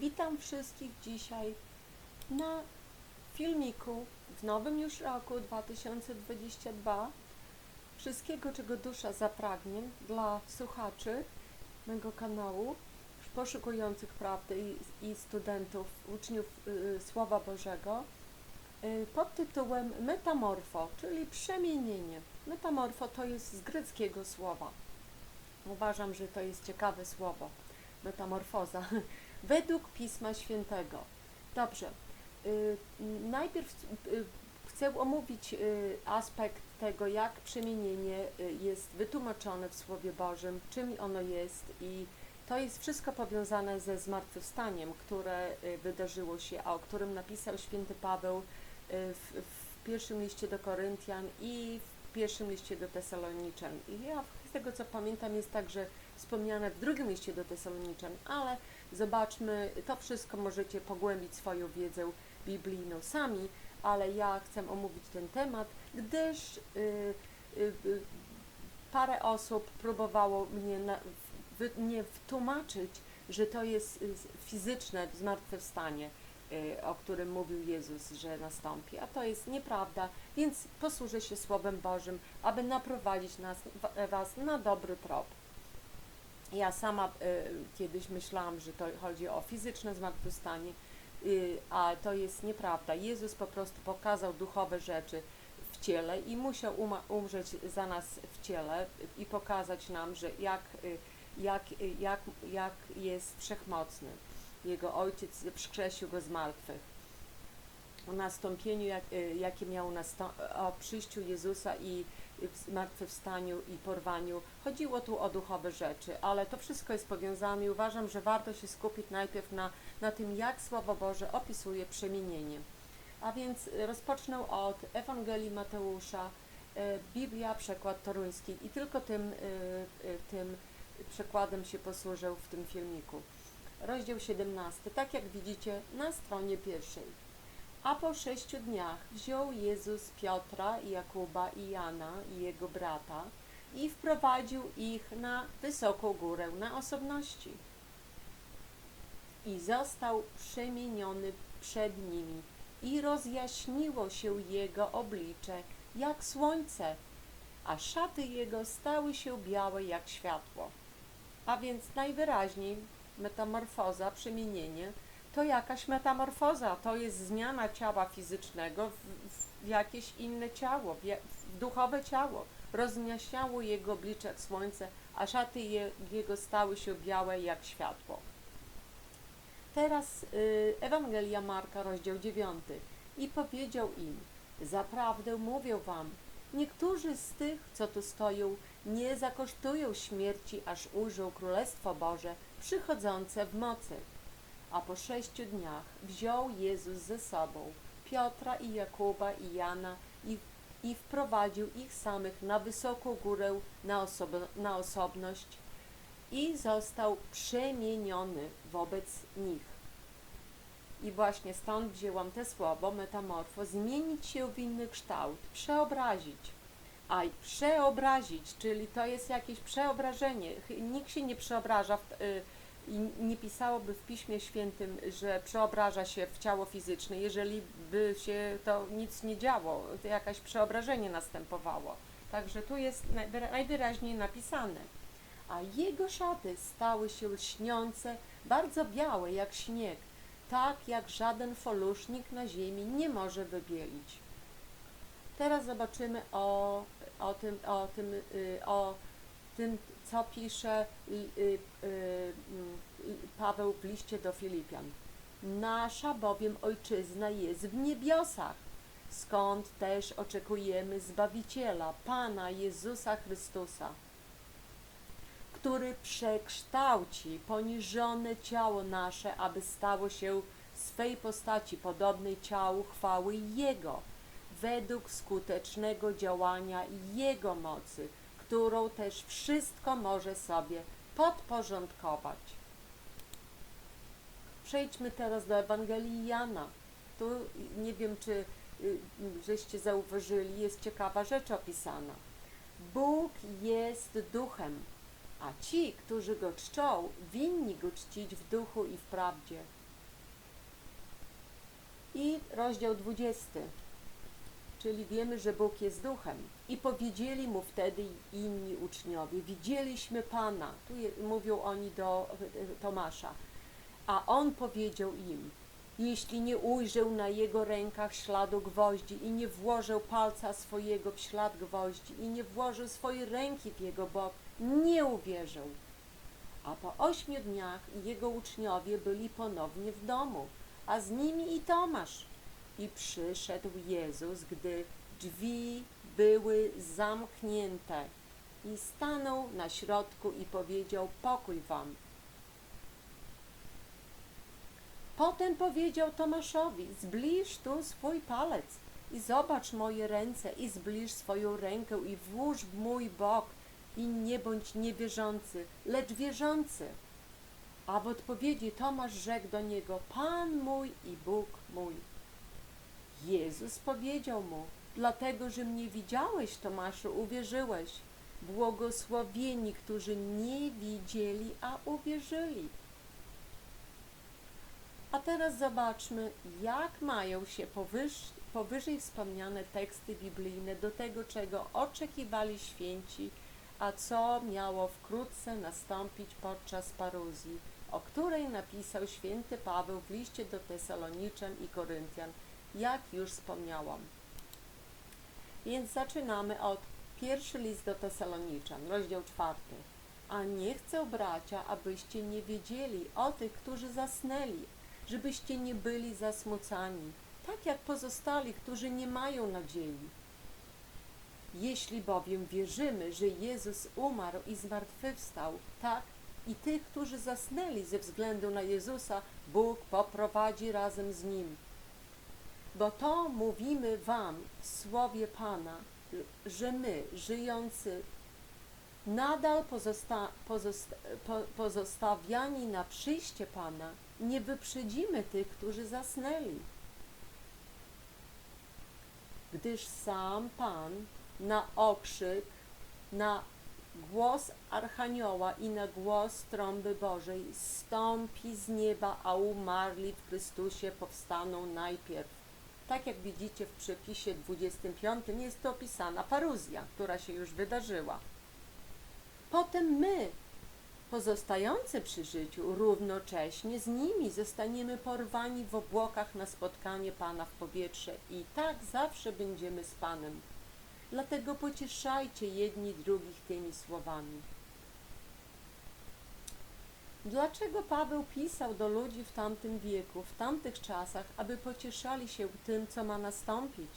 Witam wszystkich dzisiaj na filmiku w nowym już roku 2022. Wszystkiego, czego dusza zapragnie dla słuchaczy mego kanału, poszukujących prawdy i, i studentów, uczniów y, Słowa Bożego y, pod tytułem Metamorfo, czyli przemienienie. Metamorfo to jest z greckiego słowa. Uważam, że to jest ciekawe słowo. Metamorfoza. Według Pisma Świętego. Dobrze. Y, najpierw y, chcę omówić y, aspekt tego, jak przemienienie jest wytłumaczone w Słowie Bożym, czym ono jest i to jest wszystko powiązane ze zmartwychwstaniem, które wydarzyło się, a o którym napisał święty Paweł w, w pierwszym liście do Koryntian i w pierwszym liście do Tesaloniczan. I ja z tego co pamiętam jest także wspomniane w drugim liście do Tesaloniczan, ale zobaczmy, to wszystko możecie pogłębić swoją wiedzę biblijną sami, ale ja chcę omówić ten temat, gdyż y, y, y, parę osób próbowało mnie, na, w, mnie wtłumaczyć, że to jest fizyczne zmartwychwstanie, o którym mówił Jezus, że nastąpi, a to jest nieprawda, więc posłużę się Słowem Bożym, aby naprowadzić nas, wa- Was na dobry trop. Ja sama y, kiedyś myślałam, że to chodzi o fizyczne zmartwychwstanie, y, a to jest nieprawda. Jezus po prostu pokazał duchowe rzeczy w ciele i musiał umrzeć za nas w ciele i pokazać nam, że jak, y, jak, y, jak, jak jest wszechmocny. Jego ojciec wskrzesił go z martwych. O nastąpieniu, jak, jakie miał nastą- o przyjściu Jezusa i w zmartwychwstaniu i porwaniu. Chodziło tu o duchowe rzeczy, ale to wszystko jest powiązane i uważam, że warto się skupić najpierw na, na tym, jak Słowo Boże opisuje przemienienie. A więc y, rozpocznę od Ewangelii Mateusza, y, Biblia, przekład toruński i tylko tym, y, tym przekładem się posłużę w tym filmiku. Rozdział 17, tak jak widzicie na stronie pierwszej. A po sześciu dniach wziął Jezus Piotra, Jakuba i Jana i jego brata i wprowadził ich na wysoką górę na osobności. I został przemieniony przed nimi i rozjaśniło się jego oblicze jak słońce, a szaty jego stały się białe jak światło. A więc najwyraźniej metamorfoza, przemienienie to jakaś metamorfoza, to jest zmiana ciała fizycznego w, w jakieś inne ciało, w, w duchowe ciało. Rozjaśniało jego oblicze jak słońce, a szaty je, jego stały się białe jak światło. Teraz y, Ewangelia Marka, rozdział 9. I powiedział im, zaprawdę mówię wam, niektórzy z tych, co tu stoją, nie zakosztują śmierci, aż ujrzą Królestwo Boże przychodzące w mocy. A po sześciu dniach wziął Jezus ze sobą Piotra i Jakuba i Jana i, i wprowadził ich samych na wysoką górę na, osob- na osobność i został przemieniony wobec nich. I właśnie stąd wzięłam te słowo metamorfo, zmienić się w inny kształt, przeobrazić. A przeobrazić, czyli to jest jakieś przeobrażenie. Nikt się nie przeobraża w, y, i nie pisałoby w Piśmie Świętym, że przeobraża się w ciało fizyczne, jeżeli by się to nic nie działo, to jakaś przeobrażenie następowało. Także tu jest najwyra- najwyraźniej napisane. A jego szaty stały się lśniące, bardzo białe jak śnieg, tak jak żaden folusznik na ziemi nie może wybielić. Teraz zobaczymy o, o tym, o tym, y, o tym, co pisze y, y, y, Paweł w liście do Filipian. Nasza bowiem ojczyzna jest w niebiosach, skąd też oczekujemy Zbawiciela, Pana Jezusa Chrystusa, który przekształci poniżone ciało nasze, aby stało się swej postaci podobnej ciału chwały Jego, według skutecznego działania Jego mocy, którą też wszystko może sobie podporządkować. Przejdźmy teraz do Ewangelii Jana. Tu nie wiem, czy y, żeście zauważyli, jest ciekawa rzecz opisana. Bóg jest duchem, a ci, którzy go czczą, winni go czcić w duchu i w prawdzie. I rozdział 20, czyli wiemy, że Bóg jest duchem. I powiedzieli mu wtedy inni uczniowie: Widzieliśmy Pana. Tu je, mówią oni do e, Tomasza. A on powiedział im: Jeśli nie ujrzę na jego rękach śladu gwoździ i nie włożę palca swojego w ślad gwoździ i nie włożę swojej ręki w jego bok, nie uwierzę. A po ośmiu dniach jego uczniowie byli ponownie w domu, a z nimi i Tomasz. I przyszedł Jezus, gdy drzwi były zamknięte i stanął na środku i powiedział: Pokój wam. Potem powiedział Tomaszowi: Zbliż tu swój palec i zobacz moje ręce, i zbliż swoją rękę i włóż w mój bok, i nie bądź niewierzący, lecz wierzący. A w odpowiedzi Tomasz rzekł do niego: Pan mój i Bóg mój. Jezus powiedział mu: Dlatego, że mnie widziałeś, Tomaszu, uwierzyłeś. Błogosławieni, którzy nie widzieli, a uwierzyli. A teraz zobaczmy, jak mają się powyż, powyżej wspomniane teksty biblijne do tego, czego oczekiwali święci, a co miało wkrótce nastąpić podczas paruzji, o której napisał święty Paweł w liście do Tesaloniczan i Koryntian, jak już wspomniałam. Więc zaczynamy od pierwszy list do Tesaloniczan, rozdział czwarty. A nie chcę, bracia, abyście nie wiedzieli o tych, którzy zasnęli, żebyście nie byli zasmucani, tak jak pozostali, którzy nie mają nadziei. Jeśli bowiem wierzymy, że Jezus umarł i zmartwychwstał, tak i tych, którzy zasnęli ze względu na Jezusa, Bóg poprowadzi razem z Nim. Bo to mówimy Wam w słowie Pana, że my, żyjący, nadal pozosta pozosta po pozostawiani na przyjście Pana, nie wyprzedzimy tych, którzy zasnęli. Gdyż sam Pan na okrzyk, na głos Archanioła i na głos trąby Bożej stąpi z nieba, a umarli w Chrystusie powstaną najpierw. Tak jak widzicie w przepisie 25 jest to opisana paruzja, która się już wydarzyła. Potem my, pozostający przy życiu, równocześnie z nimi zostaniemy porwani w obłokach na spotkanie Pana w powietrze i tak zawsze będziemy z Panem. Dlatego pocieszajcie jedni drugich tymi słowami. Dlaczego Paweł pisał do ludzi w tamtym wieku, w tamtych czasach, aby pocieszali się tym, co ma nastąpić?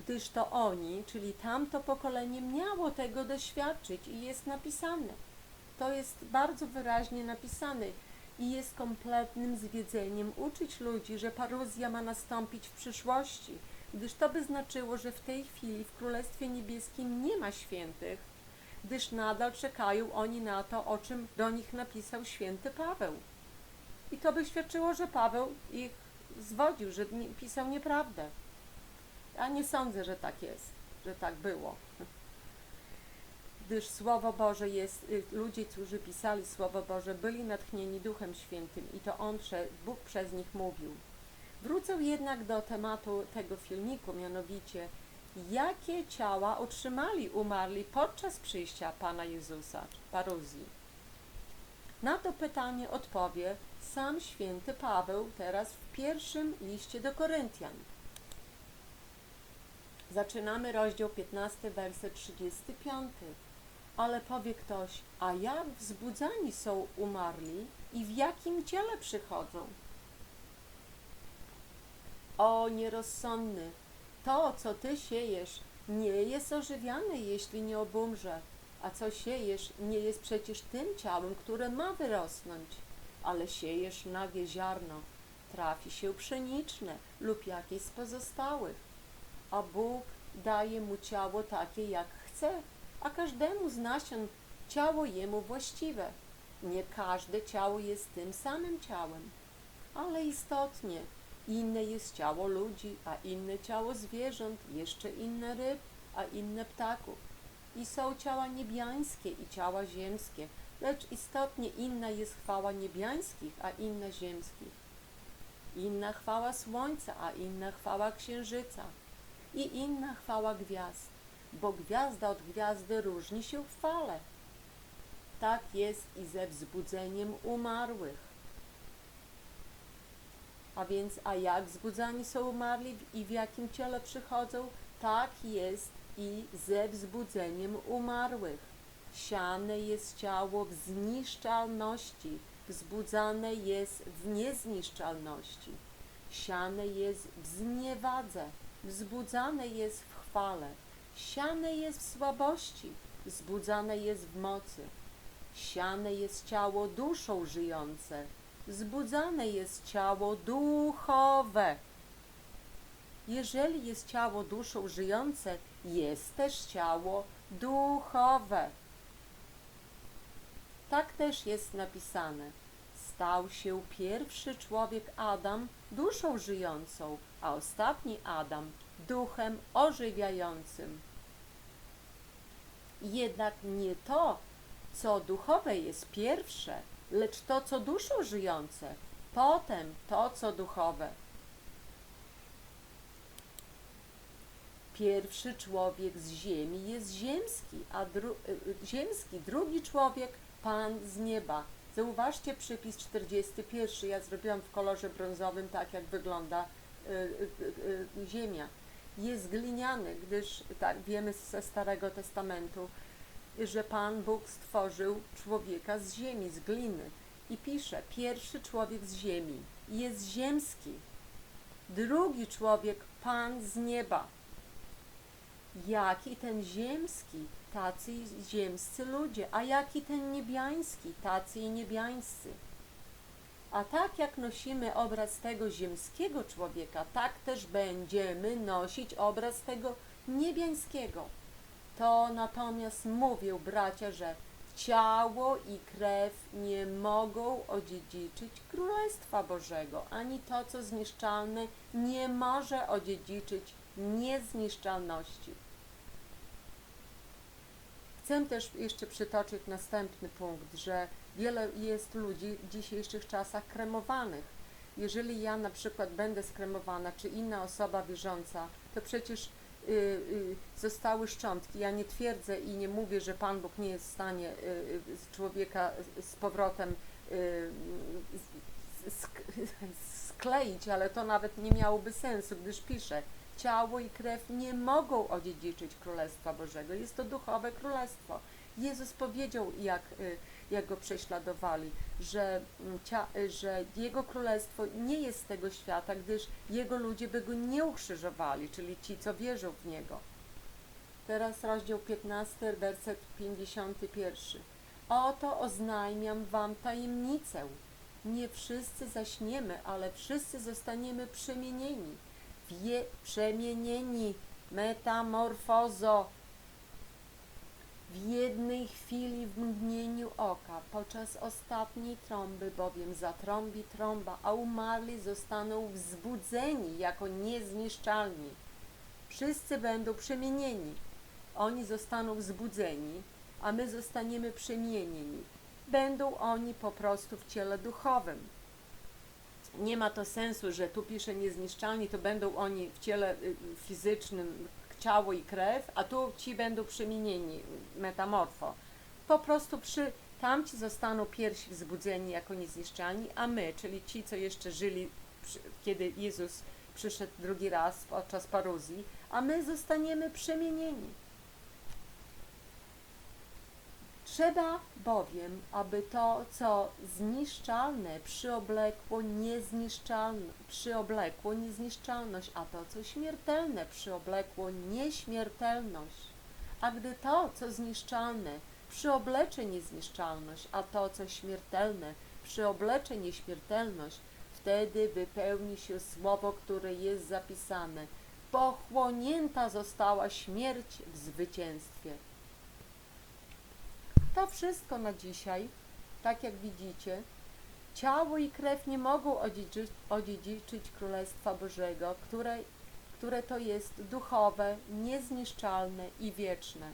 Gdyż to oni, czyli tamto pokolenie, miało tego doświadczyć i jest napisane. To jest bardzo wyraźnie napisane i jest kompletnym zwiedzeniem uczyć ludzi, że paruzja ma nastąpić w przyszłości, gdyż to by znaczyło, że w tej chwili w Królestwie Niebieskim nie ma świętych, gdyż nadal czekają oni na to, o czym do nich napisał święty Paweł. I to by świadczyło, że Paweł ich zwodził, że pisał nieprawdę. Ja nie sądzę, że tak jest, że tak było. Gdyż Słowo Boże jest, y, ludzie, którzy pisali Słowo Boże, byli natchnieni Duchem Świętym i to On, Bóg przez nich mówił. Wrócę jednak do tematu tego filmiku, mianowicie jakie ciała otrzymali umarli podczas przyjścia Pana Jezusa, paruzji. Na to pytanie odpowie sam święty Paweł teraz w pierwszym liście do Koryntian. Zaczynamy rozdział 15, werset 35. Ale powie ktoś, a jak wzbudzani są umarli i w jakim ciele przychodzą? O nierozsądny, to, co ty siejesz, nie jest ożywiane, jeśli nie obumrze, a co siejesz, nie jest przecież tym ciałem, które ma wyrosnąć, ale siejesz nagie ziarno, trafi się pszeniczne lub jakieś z pozostałych, a Bóg daje mu ciało takie, jak chce, a każdemu z nasion ciało jemu właściwe. Nie każde ciało jest tym samym ciałem, ale istotnie inne jest ciało ludzi, a inne ciało zwierząt, jeszcze inne ryb, a inne ptaków. I są ciała niebiańskie i ciała ziemskie, lecz istotnie inna jest chwała niebiańskich, a inna ziemskich. inna chwała słońca, a inna chwała księżyca i inna chwała gwiazd, bo gwiazda od gwiazdy różni się w chwale. Tak jest i ze wzbudzeniem umarłych. A więc, a jak wzbudzani są umarli i w jakim ciele przychodzą? Tak jest i ze wzbudzeniem umarłych. Siane jest ciało w zniszczalności, wzbudzane jest w niezniszczalności. Siane jest w zniewadze, wzbudzane jest w chwale. Siane jest w słabości, wzbudzane jest w mocy. Siane jest ciało duszą żyjące, wzbudzane jest ciało duchowe. Jeżeli jest ciało duszą żyjące, jest też ciało duchowe. Tak też jest napisane. Stał się pierwszy człowiek Adam duszą żyjącą, a ostatni Adam duchem ożywiającym. Jednak nie to, co duchowe jest pierwsze, lecz to, co duszą żyjące, potem to, co duchowe. Pierwszy człowiek z ziemi jest ziemski, a dru- y, ziemski, drugi człowiek Pan z nieba. Zauważcie przypis 41. Ja zrobiłam w kolorze brązowym, tak jak wygląda y, y, y, ziemia. Jest gliniany, gdyż tak wiemy ze Starego Testamentu, że Pan Bóg stworzył człowieka z ziemi, z gliny. I pisze, pierwszy człowiek z ziemi jest ziemski, drugi człowiek Pan z nieba. Jaki ten ziemski, tacy ziemscy ludzie, a jaki ten niebiański, tacy i niebiańscy. A tak jak nosimy obraz tego ziemskiego człowieka, tak też będziemy nosić obraz tego niebiańskiego. To natomiast mówię, bracia, że ciało i krew nie mogą odziedziczyć Królestwa Bożego, ani to, co zniszczalne, nie może odziedziczyć niezniszczalności. Chcę też jeszcze przytoczyć następny punkt, że wiele jest ludzi w dzisiejszych czasach kremowanych. Jeżeli ja na przykład będę skremowana, czy inna osoba wierząca, to przecież zostały szczątki. Ja nie twierdzę i nie mówię, że Pan Bóg nie jest w stanie y, y, człowieka z powrotem y, skleić, ale to nawet nie miałoby sensu, gdyż pisze, ciało i krew nie mogą odziedziczyć Królestwa Bożego. Jest to duchowe królestwo. Jezus powiedział, jak, y, jak go prześladowali, że, mm, y, że Jego Królestwo nie jest z tego świata, gdyż Jego ludzie by Go nie ukrzyżowali, czyli ci, co wierzą w Niego. Teraz rozdział 15, werset 51. Oto oznajmiam Wam tajemnicę. Nie wszyscy zaśniemy, ale wszyscy zostaniemy przemienieni. Wie, przemienieni, metamorfozo, w jednej chwili, w mgnieniu oka, podczas ostatniej trąby, bowiem zatrąbi trąba, a umarli zostaną wzbudzeni jako niezniszczalni. Wszyscy będą przemienieni. Oni zostaną wzbudzeni, a my zostaniemy przemienieni. Będą oni po prostu w ciele duchowym. Nie ma to sensu, że tu pisze niezniszczalni, to będą oni w ciele y, fizycznym, ciało i krew, a tu ci będą przemienieni, metamorfo. Po prostu przy, tamci zostaną pierwsi wzbudzeni jako niezniszczalni, a my, czyli ci, co jeszcze żyli, kiedy Jezus przyszedł drugi raz podczas paruzji, a my zostaniemy przemienieni. Trzeba bowiem, aby to, co zniszczalne, przyoblekło przyoblekło niezniszczalność, a to, co śmiertelne, przyoblekło nieśmiertelność. A gdy to, co zniszczalne, przyoblecze niezniszczalność, a to, co śmiertelne, przyoblecze nieśmiertelność, wtedy wypełni się słowo, które jest zapisane. Pochłonięta została śmierć w zwycięstwie. To wszystko na dzisiaj. Tak jak widzicie, ciało i krew nie mogą odziedziczyć, odziedziczyć Królestwa Bożego, które, które to jest duchowe, niezniszczalne i wieczne.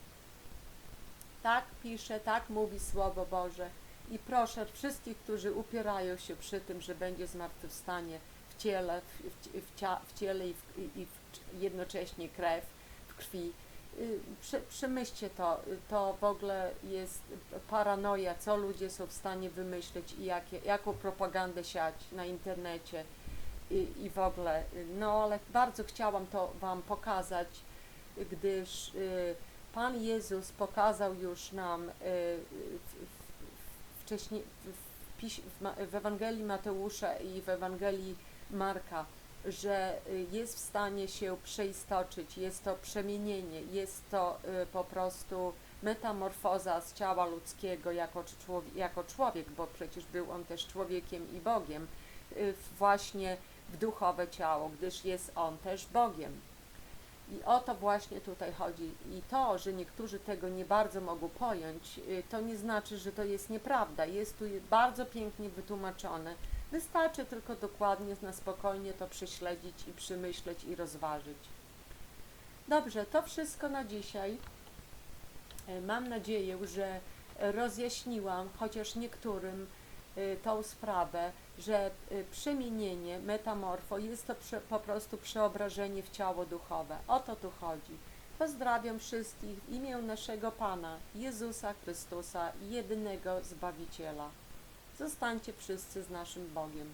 Tak pisze, tak mówi Słowo Boże. I proszę wszystkich, którzy upierają się przy tym, że będzie zmartwychwstanie w ciele, w, w, w, cia, w ciele i, w, i w, jednocześnie krew w krwi. Y, Prze, przemyślcie to, y, to w ogóle jest paranoja, co ludzie są w stanie wymyślić i jakie, jaką propagandę siać na internecie i, i w ogóle. y, No ale bardzo chciałam to Wam pokazać, gdyż Pan Jezus pokazał już nam wcześniej w, w, w, w Ewangelii Mateusza i w Ewangelii Marka, że y, jest w stanie się przeistoczyć, jest to przemienienie, jest to y, po prostu metamorfoza z ciała ludzkiego jako, człowiek, jako człowiek, bo przecież był on też człowiekiem i Bogiem, y, właśnie w duchowe ciało, gdyż jest on też Bogiem. I o to właśnie tutaj chodzi. I to, że niektórzy tego nie bardzo mogą pojąć, to nie znaczy, że to jest nieprawda. Jest tu bardzo pięknie wytłumaczone. Wystarczy tylko dokładnie, na spokojnie to prześledzić i przemyśleć i rozważyć. Dobrze, to wszystko na dzisiaj. E, Mam nadzieję, że rozjaśniłam chociaż niektórym y, tą sprawę, że y, przemienienie, metamorfo jest to po prostu przeobrażenie w ciało duchowe. O to tu chodzi. Pozdrawiam wszystkich w imię naszego Pana, Jezusa Chrystusa, jedynego Zbawiciela. Zostańcie wszyscy z naszym Bogiem.